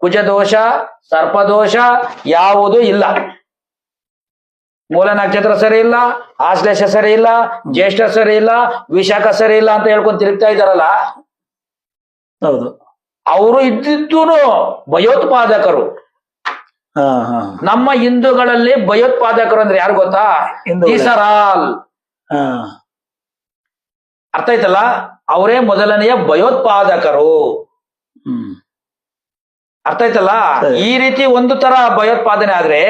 ಕುಜದೋಷ ಸರ್ಪದೋಷ ಯಾವುದು ಇಲ್ಲ. ಮೂಲ ನಕ್ಷತ್ರ ಸರಿ ಇಲ್ಲ ಆಶ್ಲೇಷ ಸರಿ ಇಲ್ಲ ಜ್ಯೇಷ್ಠ ಸರಿ ಇಲ್ಲ ವಿಶಾಖ ಸರಿ ಇಲ್ಲ ಅಂತ ಹೇಳ್ಕೊಂಡು ತಿರುಗ್ತಾ ಇದ್ದಾರಲ್ಲ? ಹೌದು. ಅವರು ಇದ್ದಿದ್ದು ಭಯೋತ್ಪಾದಕರು. ನಮ್ಮ ಹಿಂದೂಗಳಲ್ಲಿ ಭಯೋತ್ಪಾದಕರು ಅಂದ್ರೆ ಯಾರು ಗೊತ್ತಾ? ಹಿಂದೂಗಳೇ. ದೀಸ್ ಆರ್ ಆಲ್ ಹಾ. ಅರ್ಥ ಆಯ್ತಲ್ಲ? ಅವರೇ ಮೊದಲನೆಯ ಭಯೋತ್ಪಾದಕರು. ಅರ್ಥ ಆಯ್ತಲ್ಲ? ಈ ರೀತಿ ಒಂದು ತರ ಭಯೋತ್ಪಾದನೆ ಆದ್ರೆ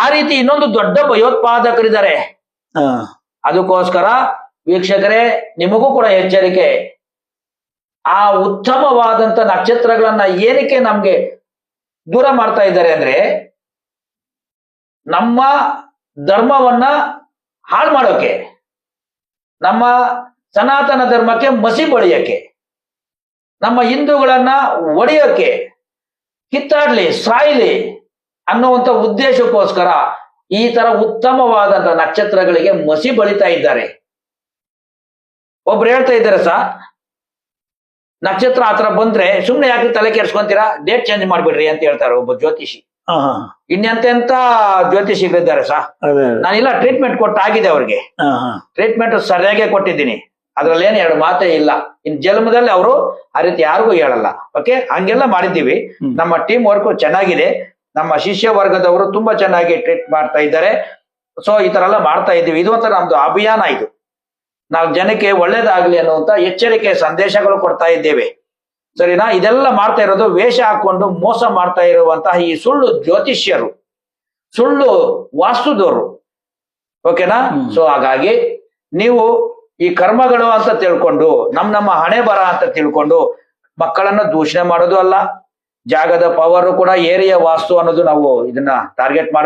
ಆ ರೀತಿ ಇನ್ನೊಂದು ದೊಡ್ಡ ಭಯೋತ್ಪಾದಕರಿದ್ದಾರೆ. ಅದಕ್ಕೋಸ್ಕರ ವೀಕ್ಷಕರೇ ನಿಮಗೂ ಕೂಡ ಎಚ್ಚರಿಕೆ. ಆ ಉತ್ತಮವಾದಂತ ನಕ್ಷತ್ರಗಳನ್ನ ಏನಕ್ಕೆ ನಮ್ಗೆ ದೂರ ಮಾಡ್ತಾ ಇದ್ದಾರೆ ಅಂದ್ರೆ ನಮ್ಮ ಧರ್ಮವನ್ನ ಹಾಳು ಮಾಡೋಕೆ ನಮ್ಮ ಸನಾತನ ಧರ್ಮಕ್ಕೆ ಮಸಿ ಬಳಿಯಕ್ಕೆ ನಮ್ಮ ಹಿಂದೂಗಳನ್ನ ಒಡೆಯೋಕೆ ಕಿತ್ತಾಡ್ಲಿ ಸಾಯ್ಲಿ ಅನ್ನುವಂತ ಉದ್ದೇಶಕ್ಕೋಸ್ಕರ ಈ ತರ ಉತ್ತಮವಾದಂತ ನಕ್ಷತ್ರಗಳಿಗೆ ಮಸಿ ಬಳಿತಾ ಇದ್ದಾರೆ. ಒಬ್ರು ಹೇಳ್ತಾ ಇದ್ದಾರೆ ಸಾ ನಕ್ಷತ್ರ ಆತರ ಬಂದ್ರೆ ಸುಮ್ನೆ ಯಾಕೆ ತಲೆ ಕೆಡ್ಸ್ಕೊಂತೀರಾ? ಡೇಟ್ ಚೇಂಜ್ ಮಾಡ್ಬಿಡ್ರಿ ಅಂತ ಹೇಳ್ತಾರೆ ಒಬ್ಬ ಜ್ಯೋತಿಷಿ. ಇನ್ನೆಂತೆಂತ ಜ್ಯೋತಿಷಿಗಳಿದ್ದಾರೆ ಸಾ ನಾನಿಲ್ಲ ಟ್ರೀಟ್ಮೆಂಟ್ ಕೊಟ್ಟಾಗಿದೆ ಅವ್ರಿಗೆ. ಟ್ರೀಟ್ಮೆಂಟ್ ಸರಿಯಾಗಿ ಕೊಟ್ಟಿದ್ದೀನಿ. ಅದ್ರಲ್ಲಿ ಏನು ಎರಡು ಮಾತೇ ಇಲ್ಲ. ಇನ್ ಜನ್ಮದಲ್ಲಿ ಅವರು ಆ ರೀತಿ ಯಾರಿಗೂ ಹೇಳಲ್ಲ. ಓಕೆ ಹಂಗೆಲ್ಲ ಮಾಡಿದ್ದೀವಿ. ನಮ್ಮ ಟೀಮ್ ವರ್ಕ್ ಚೆನ್ನಾಗಿದೆ. ನಮ್ಮ ಶಿಷ್ಯ ವರ್ಗದವರು ತುಂಬಾ ಚೆನ್ನಾಗಿ ಟ್ರೀಟ್ ಮಾಡ್ತಾ ಇದ್ದಾರೆ. ಸೊ ಈ ತರ ಎಲ್ಲ ಮಾಡ್ತಾ ಇದ್ದೀವಿ. ಇದು ಒಂಥರ ನಮ್ದು ಅಭಿಯಾನ ಇದು. ನಾವು ಜನಕ್ಕೆ ಒಳ್ಳೇದಾಗ್ಲಿ ಅನ್ನುವಂತ ಎಚ್ಚರಿಕೆ ಸಂದೇಶಗಳು ಕೊಡ್ತಾ ಇದ್ದೇವೆ. ಸರಿನಾ? ಇದೆಲ್ಲ ಮಾಡ್ತಾ ಇರೋದು ವೇಷ ಹಾಕೊಂಡು ಮೋಸ ಮಾಡ್ತಾ ಇರುವಂತಹ ಈ ಸುಳ್ಳು ಜ್ಯೋತಿಷ್ಯರು. ಸುಳ್ಳು ವಾಸ್ತುದವರು ಓಕೆನಾ. ಸೊ ಹಾಗಾಗಿ ನೀವು ಈ ಕರ್ಮಗಳು ಅಂತ ತಿಳ್ಕೊಂಡು, ನಮ್ ನಮ್ಮ ಹಣೆ ಬರ ಅಂತ ತಿಳ್ಕೊಂಡು ಮಕ್ಕಳನ್ನ ದೂಷಣೆ ಮಾಡೋದು ಅಲ್ಲ. ಜಾಗದ ಪವರ್ ಕೂಡ, ಏರಿಯಾ ವಾಸ್ತು ಅನ್ನೋದು ನಾವು ಇದನ್ನ ಟಾರ್ಗೆಟ್ ಮಾಡ್ಬೇಕು.